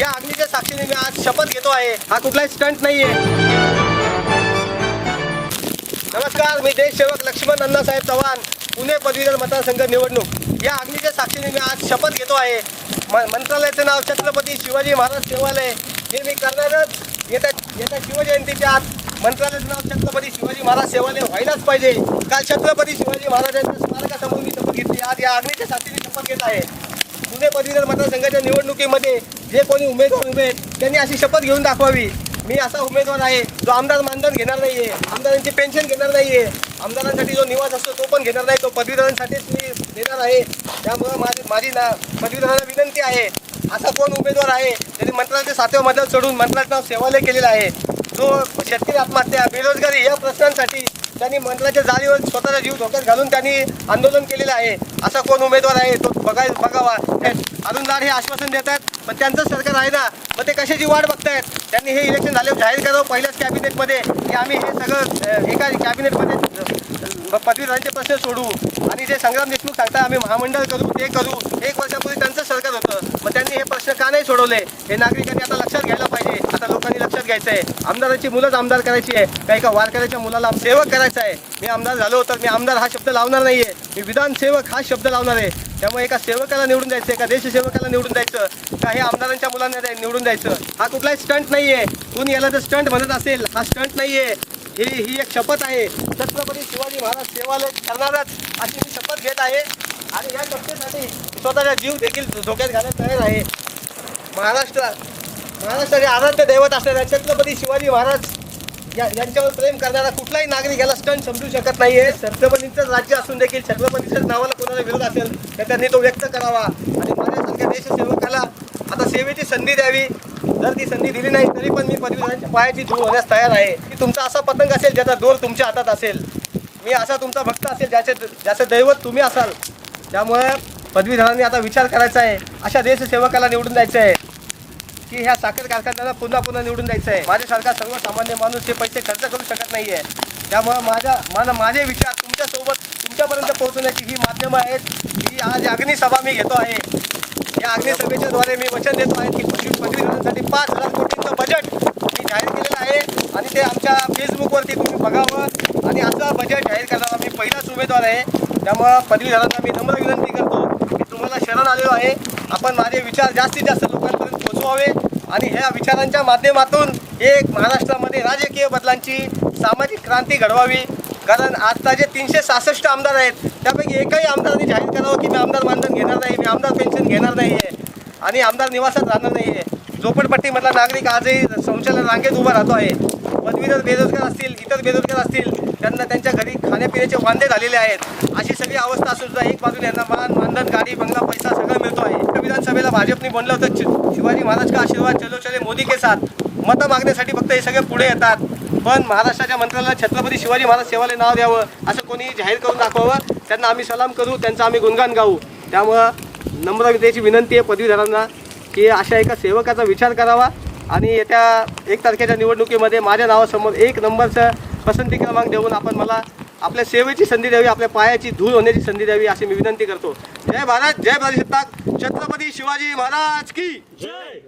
या अग्नीच्या साक्षीने मी आज शपथ घेतो आहे. हा कुठलाही स्टंट नाहीये. नमस्कार मी देशसेवक लक्ष्मण अण्णासाहेब चव्हाण पुणे पदवीधर मतदारसंघ निवडणूक. या अग्नीच्या साक्षीने मी आज शपथ घेतो आहे. म मंत्रालयाचं नाव छत्रपती शिवाजी महाराज सेवालय. हे मी करणारच. येत्या येत्या शिवजयंतीच्या आत मंत्रालयाचं नाव छत्रपती शिवाजी महाराज सेवालय व्हायलाच पाहिजे. काल छत्रपती शिवाजी महाराजांच्या स्मारकासमोर मी शपथ घेतली. आज या अग्नीच्या साक्षीने शपथ घेत आहे. पुणे पदवीधर मतदारसंघाच्या निवडणुकीमध्ये जे कोणी उमेदवार उमेद त्यांनी अशी शपथ घेऊन दाखवावी. मी असा उमेदवार आहे जो आमदार मानधन घेणार नाहीये आमदारांची पेन्शन घेणार नाहीये. आमदारांसाठी जो निवास असतो तो पण घेणार नाही तो पदवीधरांसाठीच मी देणार आहे. त्यामुळं माझी माझी ना पदवीधरांना विनंती आहे. असा कोण उमेदवार आहे त्यांनी मंत्रालयाच्या सातव्या मधलं चढून मंत्रालयाचं नाव सेवालय केलेलं आहे. जो शेतकरी आत्महत्या बेरोजगारी या प्रश्नांसाठी त्यांनी मंत्राच्या जाळीवर स्वतःचा जीव धोक्यात घालून त्यांनी आंदोलन केलेलं आहे. असा कोण उमेदवार आहे तो बघाय बघावा. अरुणदार हे आश्वासन देतात पण त्यांचं सरकार आहे ना मग ते कशाची वाट बघतायत? त्यांनी हे इलेक्शन झाले जाहीर करावं पहिल्याच कॅबिनेटमध्ये. की आम्ही हे सगळं एका कॅबिनेटमध्ये पदवीधरांचे प्रश्न सोडू. आणि जे संग्राम देशमुख सांगता आम्ही महामंडळ करू ते करू. एक वर्षापूर्वी त्यांचं सरकार होतं. मग त्यांनी हे प्रश्न का नाही सोडवले? हे नागरिकांनी आता लक्षात घ्यायला पाहिजे. आता लोकांनी घ्यायचं आहे आमदाराची मुलंच आमदार करायची आहे. काही एका वारकऱ्याच्या मुलाला सेवक करायचा आहे? मी आमदार झालो तर मी आमदार हा शब्द लावणार नाहीये. मी विधानसेवक हा शब्द लावणार आहे. त्यामुळे एका सेवकाला निवडून द्यायचं एका देशसेवकाला निवडून द्यायचं का हे आमदारांच्या मुलांना निवडून द्यायचं? हा कुठलाही स्टंट नाहीये. कोणी याला जर स्टंट म्हणत असेल हा स्टंट नाहीये. ही ही एक शपथ आहे. छत्रपती शिवाजी महाराज सेवालय करणारच अशी मी शपथ घेत आहे. आणि या शपथेसाठी स्वतःचा जीव देखील धोक्यात घालत तयार आहे. महाराष्ट्रात महाराष्ट्राचे आराध्य दैवत असणाऱ्या छत्रपती शिवाजी महाराज या यांच्यावर प्रेम करणारा कुठलाही नागरिक याला स्टंट समजू शकत नाहीये. छत्रपतींचंच राज्य असून देखील छत्रपतीच्याच नावाला कोणाला विरोध असेल तर त्यांनी तो व्यक्त करावा. आणि माझ्यासारख्या देशसेवकाला आता सेवेची संधी द्यावी. जर ती संधी दिली नाही तरी पण मी पदवीधरांच्या पायाची धूळ होण्यास तयार आहे. की तुमचा असा पतंग असेल ज्याचा दोर तुमच्या हातात असेल. मी असा तुमचा भक्त असेल ज्याचे ज्याचं दैवत तुम्ही असाल. त्यामुळे पदवीधरांनी आता विचार करायचा आहे. अशा देशसेवकाला निवडून द्यायचं आहे. की ह्या साखर कारखान्याला पुन्हा पुन्हा निवडून द्यायचं आहे माझ्यासारखा सर्वसामान्य माणूस हे पैसे खर्च करू शकत नाहीये. त्यामुळं माझ्या मला माझे विचार तुमच्यासोबत तुमच्यापर्यंत पोहोचवण्याची ही माध्यमं आहेत. ही आज अग्निसभा मी घेतो आहे. या अग्निसभेच्या द्वारे मी वचन देतो आहे की कृषी पदवीधरांसाठी पाच हजार कोटींचं बजेट मी जाहीर केलेलं आहे. आणि ते आमच्या फेसबुकवरती तुम्ही बघावं. आणि असं बजेट जाहीर करणारा मी पहिलाच उमेदवार आहे. त्यामुळं पदवीधरांना मी नम्र विनंती करतो की तुम्हाला शरण आलेलो आहे. आपण माझे विचार जास्तीत जास्त लोकांपर्यंत पोहोचवावे. आणि ह्या विचारांच्या माध्यमातून एक महाराष्ट्रामध्ये राजकीय बदलांची सामाजिक क्रांती घडवावी. कारण आता जे तीनशे सहासष्ट आमदार आहेत त्यापैकी एकही आमदारांनी जाहीर करावं की मी आमदार मानधन घेणार नाही मी आमदार पेन्शन घेणार नाही आहे आणि आमदार निवासात राहणार नाही आहे झोपडपट्टीमधला नागरिक आजही शौचालय रांगेत उभा राहतो आहे. पदवीधर बेरोजगार असतील इतर बेरोजगार असतील त्यांना त्यांच्या घरी खाण्यापिण्याचे वांदे झालेले आहेत. अशी सगळी अवस्था असून सुद्धा एक बाजूने यांना मान मानधन गाडी बंगला पैसा सगळं मिळतो आहे विधानसभेला भाजपने बनलं होतं. शिवाजी महाराज का आशीर्वाद चलो चले मोदी के साथ. मतं मागण्यासाठी फक्त हे सगळे पुढे येतात. पण महाराष्ट्राच्या मंत्र्याला छत्रपती शिवाजी महाराज सेवाला नाव द्यावं असं कोणी जाहीर करून दाखवावं. त्यांना आम्ही सलाम करू त्यांचं आम्ही गुणगान गाऊ. त्यामुळं नम्रतेची विनंती आहे पदवीधरांना की अशा एका सेवकाचा विचार करावा. आणि येत्या एक तारखेच्या निवडणुकीमध्ये माझ्या नावासमोर एक नंबरचं पसंती क्रमांक देऊन आपण मला आपल्या सेवेची संधी द्यावी आपल्या पायाची धूळ होण्याची संधी द्यावी अशी मी विनंती करतो. जय भारत जय प्रजासत्ताक छत्रपती शिवाजी महाराज की जय!